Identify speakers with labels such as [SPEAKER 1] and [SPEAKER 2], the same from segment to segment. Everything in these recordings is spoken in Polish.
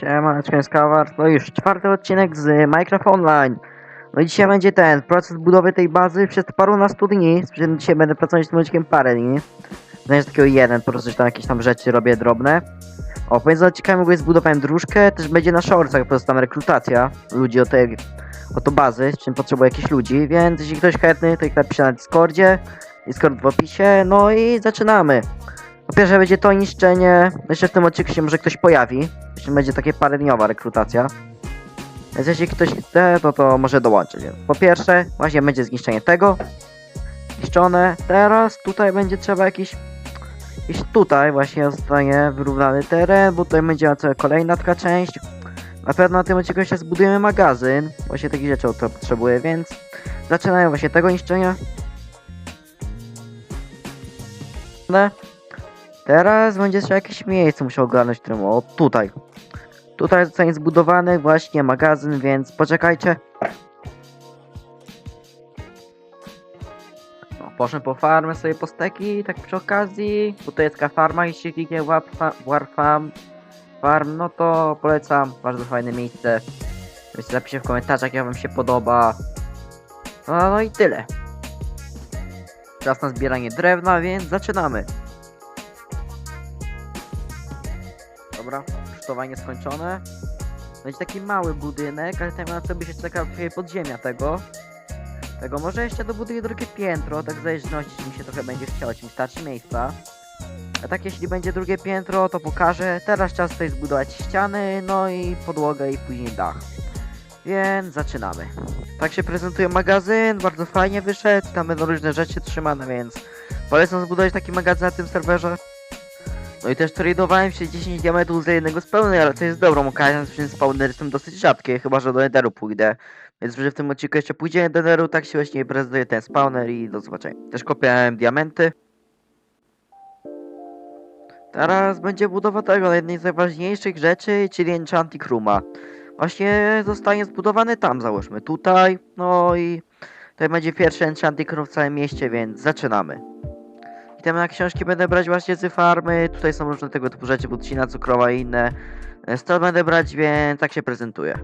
[SPEAKER 1] Siema, jest Kawar. To już czwarty odcinek z Minecraft Online. No i dzisiaj będzie ten proces budowy tej bazy przez parunastu dni. Dzisiaj będę pracować z tym odcinkiem parę dni. Znajdę takiego jeden, po prostu tam jakieś tam rzeczy robię drobne. O, pomiędzy odcinkami w ogóle zbudowałem dróżkę, też będzie na shortsach, po prostu tam rekrutacja ludzi o tej, o to bazy, z czym potrzebuję jakichś ludzi, więc jeśli ktoś chętny, to ich napisze na Discordzie, Discord w opisie, no i zaczynamy. Po pierwsze będzie to niszczenie, jeszcze w tym odcinku się może ktoś pojawi, jeszcze będzie takie parodniowa rekrutacja. Więc jeśli ktoś chce, to to może dołączyć. Po pierwsze, właśnie będzie zniszczenie tego. Zniszczone. Teraz tutaj będzie trzeba jakiś... Jakiś tutaj właśnie zostanie wyrównany teren, bo tutaj będzie kolejna taka część. Na pewno na tym odcinku jeszcze zbudujemy magazyn. Właśnie takich rzeczy to potrzebuję, więc... Zaczynają właśnie tego niszczenia. Teraz będzie jeszcze jakieś miejsce musiał ogarnąć, którym o tutaj. Tutaj zostanie zbudowany właśnie magazyn, więc poczekajcie. No, poszłem po farmę sobie po steki, tak przy okazji. Tutaj jest taka farma, jeśli kliknie w Warf- Warfarm Farm, no to polecam, bardzo fajne miejsce. Więc napiszcie w komentarzach, jak wam się podoba. No, no i tyle. Czas na zbieranie drewna, więc zaczynamy. Dobra, przygotowanie skończone. Będzie taki mały budynek, ale tam na by się czekał trochę podziemia tego. Tego może jeszcze dobuduję drugie piętro, tak w zależności mi się trochę będzie chciało, czy mi starczy miejsca. A tak jeśli będzie drugie piętro, to pokażę. Teraz czas tutaj zbudować ściany, no i podłogę i później dach. Więc zaczynamy. Tak się prezentuje magazyn, bardzo fajnie wyszedł, tam będą różne rzeczy trzymane, więc polecam zbudować taki magazyn na tym serwerze. No i też tradowałem się 10 diamentów za jednego spawner, ale to jest dobrą okazją, że spawnery są dosyć rzadkie, chyba że do Netheru pójdę. Więc że w tym odcinku jeszcze pójdzie do Netheru, tak się właśnie prezentuje ten spawner i do zobaczenia. Też kopiałem diamenty. Teraz będzie budowa tego, jednej z najważniejszych rzeczy, czyli Enchanting Rooma. Właśnie zostanie zbudowany tam, załóżmy, tutaj, no i tutaj będzie pierwszy Enchanting Room w całym mieście, więc zaczynamy. Na książki będę brać właśnie z farmy, tutaj są różne tego typu rzeczy, budcina cukrowa i inne. E, Stąd będę brać, więc tak się prezentuje.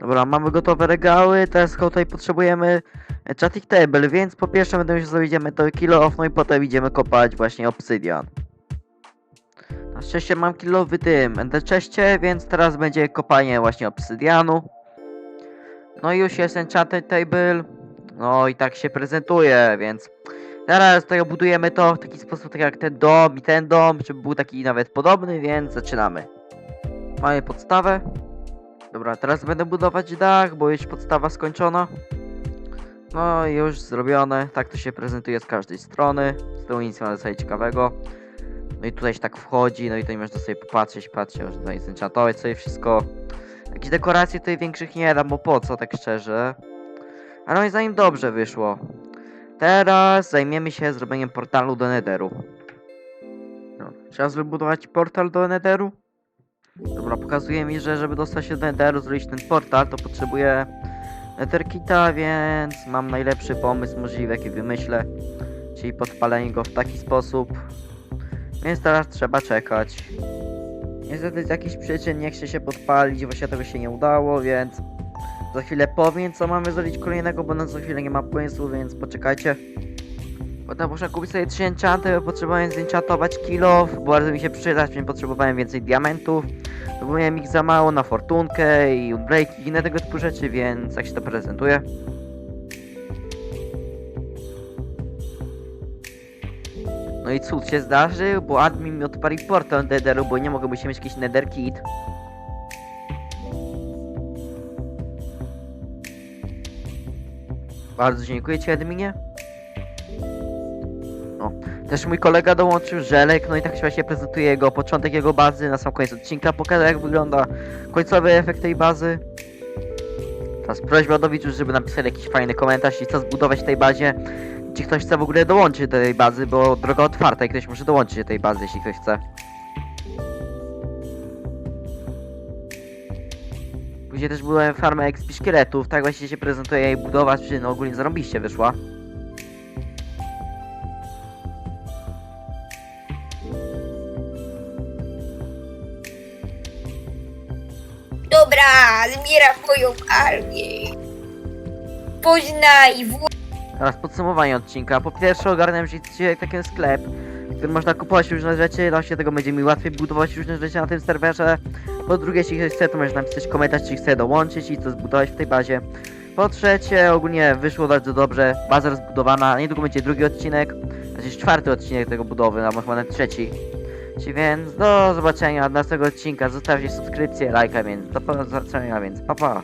[SPEAKER 1] Dobra, mamy gotowe regały, teraz tutaj potrzebujemy e, chatting table, więc po pierwsze będę już zrobić to kilo off, no i potem idziemy kopać właśnie obsydian. Na szczęście mam kilo w tym enderczeście, więc teraz będzie kopanie właśnie obsydianu. No i już jest enchanted table. No i tak się prezentuje, więc teraz tutaj budujemy to w taki sposób, tak jak ten dom i ten dom, żeby był taki nawet podobny, więc zaczynamy. Mamy podstawę. Dobra, teraz będę budować dach, bo już podstawa skończona. No już zrobione, tak to się prezentuje z każdej strony. Z tyłu nic nie ma ciekawego. No i tutaj się tak wchodzi, no i tutaj można sobie popatrzeć, patrzeć, można tutaj zenchantować sobie wszystko. Jakieś dekoracje tutaj większych nie dam, bo po co, tak szczerze. Ale moim zdaniem dobrze wyszło. Teraz zajmiemy się zrobieniem portalu do Netheru. No, trzeba wybudować portal do Netheru. Dobra, pokazuje mi, że żeby dostać się do Netheru, zrobić ten portal, to potrzebuję Netherkita, więc mam najlepszy pomysł możliwy, jaki wymyślę. Czyli podpalenie go w taki sposób, więc teraz trzeba czekać. Niestety z jakichś przyczyn nie chce się podpalić, właśnie tego się nie udało, więc za chwilę powiem co mamy zrobić kolejnego, bo na za chwilę nie ma pomysłu, więc poczekajcie. Potem muszę kupić sobie 3 enchanty, bo potrzebowałem zenchantować kilo, bo bardzo mi się przydać, więc potrzebowałem więcej diamentów. To miałem ich za mało na fortunkę i break i inne tego typu rzeczy, więc tak się to prezentuje. No i cud się zdarzył, bo admin mi odpalił portal Netheru, bo nie mogę się mieć jakiś Nether Kit. Bardzo dziękuję Ci adminie. O, też mój kolega dołączył Żelek, no i tak właśnie prezentuje jego początek jego bazy, na sam koniec odcinka pokażę jak wygląda końcowy efekt tej bazy. Teraz prośba do widzów, żeby napisali jakiś fajny komentarz i co zbudować w tej bazie czy ktoś chce w ogóle dołączyć do tej bazy, bo droga otwarta i ktoś może dołączyć do tej bazy, jeśli ktoś chce. Później też byłem farmę exp szkieletów, tak właśnie się prezentuje jej budowa, czy no ogólnie zarąbiście wyszła.
[SPEAKER 2] Dobra, zbieram moją armię. Poznaj, w...
[SPEAKER 1] Teraz podsumowanie odcinka. Po pierwsze ogarnąłem że jest taki sklep, w którym można kupować różne rzeczy, właśnie tego będzie mi łatwiej budować różne rzeczy na tym serwerze. Po drugie, jeśli ktoś chce, to może napisać komentarz, czy chce dołączyć i co zbudować w tej bazie. Po trzecie, ogólnie wyszło bardzo dobrze, baza rozbudowana, niedługo będzie drugi odcinek, znaczy czwarty odcinek tego budowy, albo chyba nawet trzeci. Więc do zobaczenia następnego odcinka, zostawcie subskrypcję, lajka, więc do zobaczenia, więc pa pa.